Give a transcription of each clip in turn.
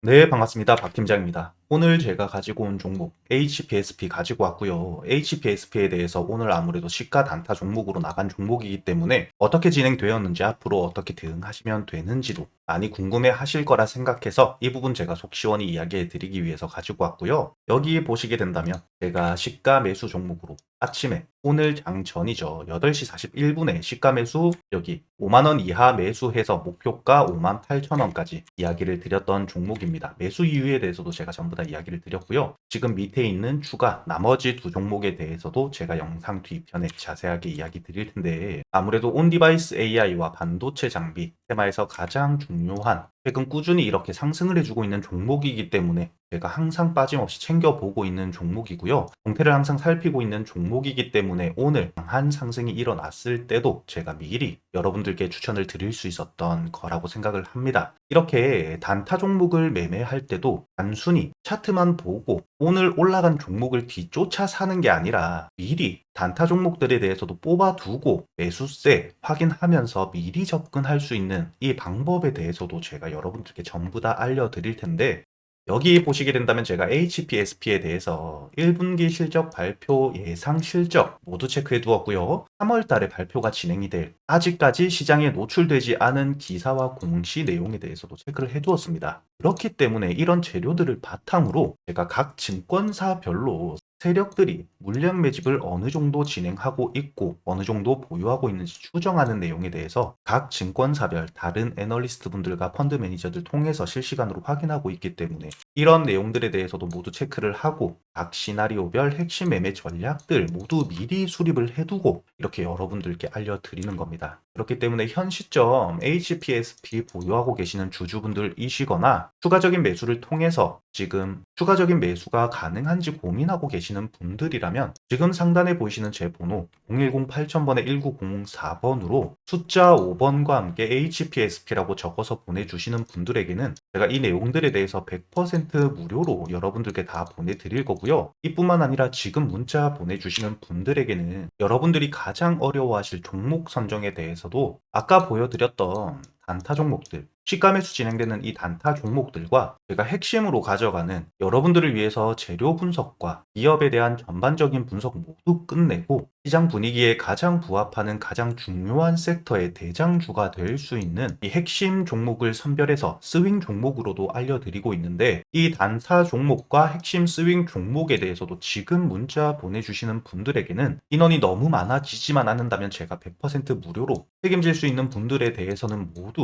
네, 반갑습니다. 박 팀장입니다. 오늘 제가 가지고 온 종목 HPSP 가지고 왔고요. HPSP에 대해서 오늘 아무래도 시가 단타 종목으로 나간 종목이기 때문에 어떻게 진행되었는지 앞으로 어떻게 대응하시면 되는지도 많이 궁금해 하실 거라 생각해서 이 부분 제가 속 시원히 이야기해 드리기 위해서 가지고 왔고요. 여기 보시게 된다면 제가 시가 매수 종목으로 아침에 오늘 장 전이죠. 8시 41분에 시가 매수 여기 5만원 이하 매수해서 목표가 5만 8천원까지 이야기를 드렸던 종목입니다. 매수 이유에 대해서도 제가 전부 다 이야기를 드렸고요. 지금 밑에 있는 추가 나머지 두 종목에 대해서도 제가 영상 뒤편에 자세하게 이야기 드릴 텐데 아무래도 온디바이스 AI와 반도체 장비 테마에서 가장 중요한 최근 꾸준히 이렇게 상승을 해주고 있는 종목이기 때문에 제가 항상 빠짐없이 챙겨보고 있는 종목이고요. 동태를 항상 살피고 있는 종목이기 때문에 오늘 강한 상승이 일어났을 때도 제가 미리 여러분들께 추천을 드릴 수 있었던 거라고 생각을 합니다. 이렇게 단타 종목을 매매할 때도 단순히 차트만 보고 오늘 올라간 종목을 뒤쫓아 사는 게 아니라 미리 단타 종목들에 대해서도 뽑아두고 매수세 확인하면서 미리 접근할 수 있는 이 방법에 대해서도 제가 여러분들께 전부 다 알려드릴 텐데 여기 보시게 된다면 제가 HPSP에 대해서 1분기 실적 발표 예상 실적 모두 체크해 두었고요. 3월 달에 발표가 진행이 될 아직까지 시장에 노출되지 않은 기사와 공시 내용에 대해서도 체크를 해 두었습니다. 그렇기 때문에 이런 재료들을 바탕으로 제가 각 증권사별로 세력들이 물량 매집을 어느 정도 진행하고 있고 어느 정도 보유하고 있는지 추정하는 내용에 대해서 각 증권사별 다른 애널리스트 분들과 펀드 매니저들 통해서 실시간으로 확인하고 있기 때문에 이런 내용들에 대해서도 모두 체크를 하고 각 시나리오별 핵심 매매 전략들 모두 미리 수립을 해두고 이렇게 여러분들께 알려드리는 겁니다. 그렇기 때문에 현 시점 HPSP 보유하고 계시는 주주분들이시거나 추가적인 매수를 통해서 지금 추가적인 매수가 가능한지 고민하고 계시는 분들이라면 지금 상단에 보이시는 제 번호 010-8000번에 1904번으로 숫자 5번과 함께 HPSP라고 적어서 보내주시는 분들에게는 제가 이 내용들에 대해서 100% 무료로 여러분들께 다 보내드릴 거고요. 이뿐만 아니라 지금 문자 보내주시는 분들에게는 여러분들이 가장 어려워하실 종목 선정에 대해서도 아까 보여드렸던 단타 종목들, 시가 매수 진행되는 이 단타 종목들과 제가 핵심으로 가져가는 여러분들을 위해서 재료 분석과 기업에 대한 전반적인 분석 모두 끝내고 시장 분위기에 가장 부합하는 가장 중요한 섹터의 대장주가 될 수 있는 이 핵심 종목을 선별해서 스윙 종목으로도 알려드리고 있는데 이 단타 종목과 핵심 스윙 종목에 대해서도 지금 문자 보내주시는 분들에게는 인원이 너무 많아지지만 않는다면 제가 100% 무료로 책임질 수 있는 분들에 대해서는 모두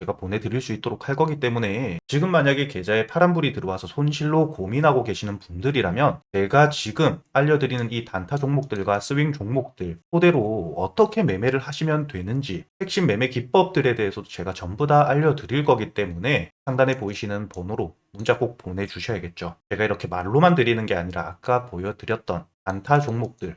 제가 보내드릴 수 있도록 할 거기 때문에 지금 만약에 계좌에 파란불이 들어와서 손실로 고민하고 계시는 분들이라면 제가 지금 알려드리는 이 단타 종목들과 스윙 종목들 토대로 어떻게 매매를 하시면 되는지 핵심 매매 기법들에 대해서도 제가 전부 다 알려드릴 거기 때문에 상단에 보이시는 번호로 문자 꼭 보내주셔야겠죠. 제가 이렇게 말로만 드리는 게 아니라 아까 보여드렸던 단타 종목들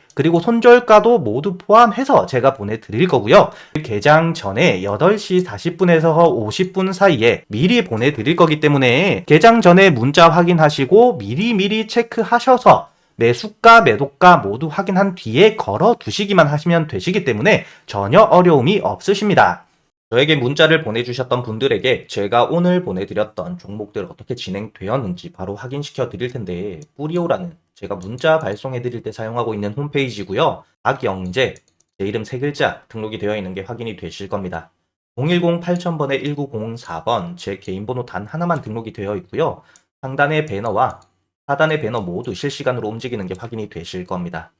그리고 손절가도 모두 포함해서 제가 보내드릴 거고요. 개장 전에 8시 40분에서 50분 사이에 미리 보내드릴 거기 때문에 개장 전에 문자 확인하시고 미리미리 체크하셔서 매수가, 매도가 모두 확인한 뒤에 걸어 두시기만 하시면 되시기 때문에 전혀 어려움이 없으십니다. 저에게 문자를 보내주셨던 분들에게 제가 오늘 보내드렸던 종목들 어떻게 진행되었는지 바로 확인시켜 드릴 텐데 뿌리오라는 제가 문자 발송해 드릴 때 사용하고 있는 홈페이지고요. 박영재 제 이름 세 글자 등록이 되어 있는 게 확인이 되실 겁니다. 010 8000번에 1904번 제 개인 번호 단 하나만 등록이 되어 있고요. 상단의 배너와 하단의 배너 모두 실시간으로 움직이는 게 확인이 되실 겁니다.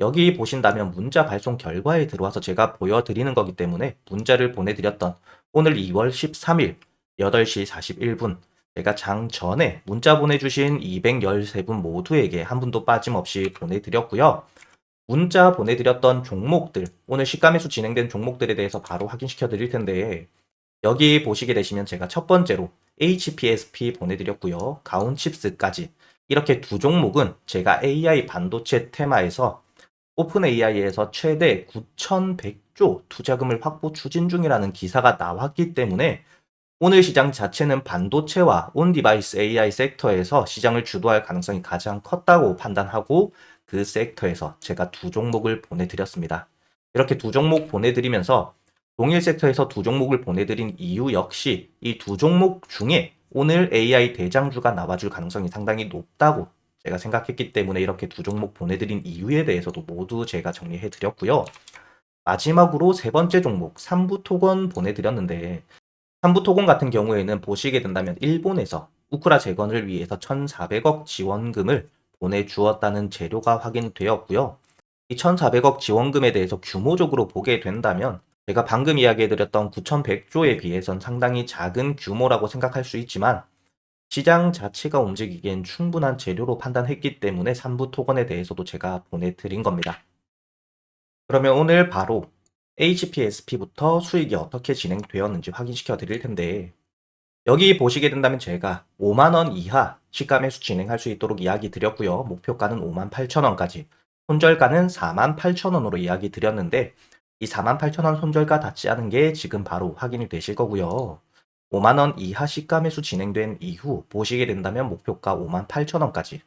여기 보신다면 문자 발송 결과에 들어와서 제가 보여드리는 거기 때문에 문자를 보내드렸던 오늘 2월 13일 8시 41분 제가 장 전에 문자 보내주신 213분 모두에게 한 분도 빠짐없이 보내드렸고요. 문자 보내드렸던 종목들, 오늘 시가매수 진행된 종목들에 대해서 바로 확인시켜 드릴 텐데 여기 보시게 되시면 제가 첫 번째로 HPSP 보내드렸고요. 가온칩스까지 이렇게 두 종목은 제가 AI 반도체 테마에서 오픈 AI에서 최대 9,100조 투자금을 확보 추진 중이라는 기사가 나왔기 때문에 오늘 시장 자체는 반도체와 온 디바이스 AI 섹터에서 시장을 주도할 가능성이 가장 컸다고 판단하고 그 섹터에서 제가 두 종목을 보내드렸습니다. 이렇게 두 종목 보내드리면서 동일 섹터에서 두 종목을 보내드린 이유 역시 이 두 종목 중에 오늘 AI 대장주가 나와줄 가능성이 상당히 높다고 제가 생각했기 때문에 이렇게 두 종목 보내드린 이유에 대해서도 모두 제가 정리해 드렸고요. 마지막으로 세 번째 종목 3부 토건 보내드렸는데 3부 토건 같은 경우에는 보시게 된다면 일본에서 우크라 재건을 위해서 1,400억 지원금을 보내주었다는 재료가 확인되었고요. 이 1,400억 지원금에 대해서 규모적으로 보게 된다면 제가 방금 이야기해드렸던 9,100조에 비해선 상당히 작은 규모라고 생각할 수 있지만 시장 자체가 움직이기엔 충분한 재료로 판단했기 때문에 3부 토건에 대해서도 제가 보내드린 겁니다. 그러면 오늘 바로 HPSP부터 수익이 어떻게 진행되었는지 확인시켜 드릴 텐데 여기 보시게 된다면 제가 5만원 이하 시가 매수 진행할 수 있도록 이야기 드렸고요. 목표가는 5만 8천원까지 손절가는 4만 8천원으로 이야기 드렸는데 이 4만 8천원 손절가 닿지 않은 게 지금 바로 확인이 되실 거고요. 5만원 이하 시가 매수 진행된 이후 보시게 된다면 목표가 5만 8천원까지.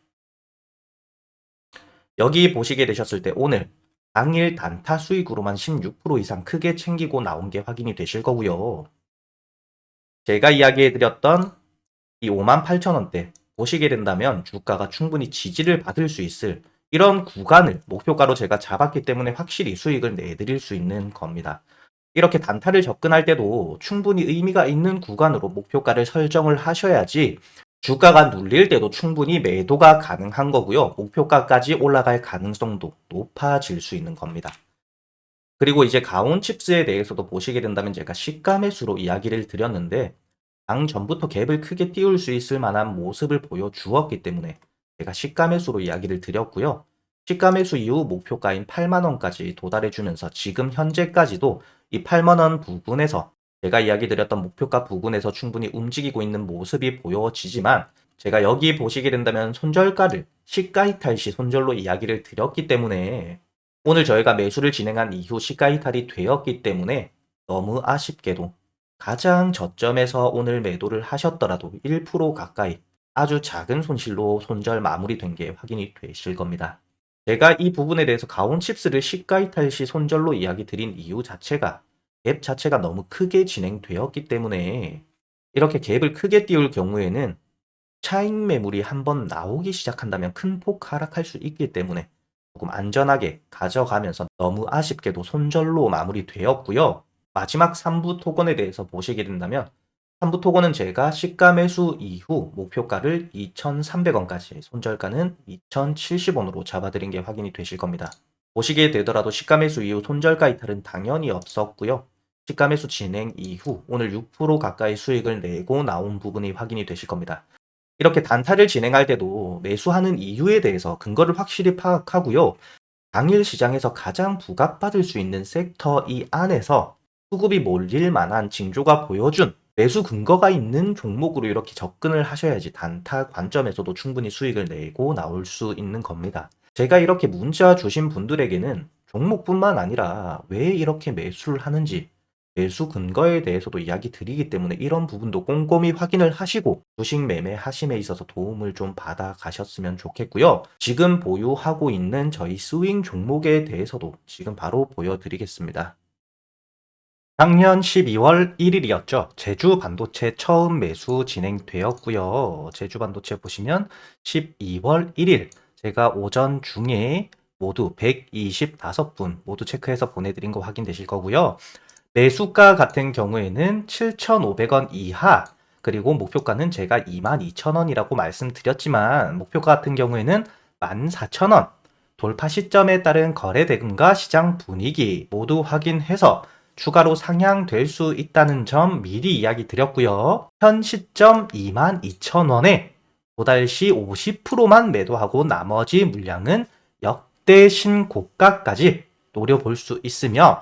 여기 보시게 되셨을 때 오늘 당일 단타 수익으로만 16% 이상 크게 챙기고 나온 게 확인이 되실 거고요. 제가 이야기해드렸던 이 5만 8천원대 보시게 된다면 주가가 충분히 지지를 받을 수 있을 이런 구간을 목표가로 제가 잡았기 때문에 확실히 수익을 내드릴 수 있는 겁니다. 이렇게 단타를 접근할 때도 충분히 의미가 있는 구간으로 목표가를 설정을 하셔야지 주가가 눌릴 때도 충분히 매도가 가능한 거고요. 목표가까지 올라갈 가능성도 높아질 수 있는 겁니다. 그리고 이제 가온 칩스에 대해서도 보시게 된다면 제가 매수로 이야기를 드렸는데 당 전부터 갭을 크게 띄울 수 있을 만한 모습을 보여주었기 때문에 제가 매수로 이야기를 드렸고요. 매수 이후 목표가인 8만원까지 도달해주면서 지금 현재까지도 이 8만원 부근에서 제가 이야기 드렸던 목표가 부근에서 충분히 움직이고 있는 모습이 보여지지만 제가 여기 보시게 된다면 손절가를 시가 이탈 시 손절로 이야기를 드렸기 때문에 오늘 저희가 매수를 진행한 이후 시가 이탈이 되었기 때문에 너무 아쉽게도 가장 저점에서 오늘 매도를 하셨더라도 1% 가까이 아주 작은 손실로 손절 마무리된 게 확인이 되실 겁니다. 제가 이 부분에 대해서 가온 칩스를 시가 이탈 시 손절로 이야기 드린 이유 자체가 갭 자체가 너무 크게 진행되었기 때문에 이렇게 갭을 크게 띄울 경우에는 차익 매물이 한번 나오기 시작한다면 큰 폭 하락할 수 있기 때문에 조금 안전하게 가져가면서 너무 아쉽게도 손절로 마무리되었고요. 마지막 3부 토건에 대해서 보시게 된다면 3부 토건은 제가 시가 매수 이후 목표가를 2,300원까지 손절가는 2,070원으로 잡아드린 게 확인이 되실 겁니다. 보시게 되더라도 시가 매수 이후 손절가 이탈은 당연히 없었고요. 시가 매수 진행 이후 오늘 6% 가까이 수익을 내고 나온 부분이 확인이 되실 겁니다. 이렇게 단타를 진행할 때도 매수하는 이유에 대해서 근거를 확실히 파악하고요. 당일 시장에서 가장 부각받을 수 있는 섹터 이 안에서 수급이 몰릴 만한 징조가 보여준 매수 근거가 있는 종목으로 이렇게 접근을 하셔야지 단타 관점에서도 충분히 수익을 내고 나올 수 있는 겁니다. 제가 이렇게 문자 주신 분들에게는 종목뿐만 아니라 왜 이렇게 매수를 하는지 매수 근거에 대해서도 이야기 드리기 때문에 이런 부분도 꼼꼼히 확인을 하시고 주식 매매 하심에 있어서 도움을 좀 받아 가셨으면 좋겠고요. 지금 보유하고 있는 저희 스윙 종목에 대해서도 지금 바로 보여드리겠습니다. 작년 12월 1일이었죠. 제주 반도체 처음 매수 진행되었고요. 제주 반도체 보시면 12월 1일 제가 오전 중에 모두 125분 모두 체크해서 보내드린 거 확인되실 거고요. 매수가 같은 경우에는 7,500원 이하 그리고 목표가는 제가 22,000원이라고 말씀드렸지만 목표가 같은 경우에는 14,000원 돌파 시점에 따른 거래 대금과 시장 분위기 모두 확인해서 추가로 상향될 수 있다는 점 미리 이야기 드렸고요. 현 시점 22,000원에 도달 시 50%만 매도하고 나머지 물량은 역대 신고가까지 노려볼 수 있으며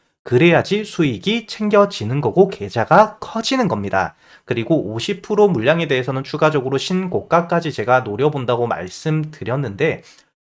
그래야지 수익이 챙겨지는 거고 계좌가 커지는 겁니다. 그리고 50% 물량에 대해서는 추가적으로 신고가까지 제가 노려본다고 말씀드렸는데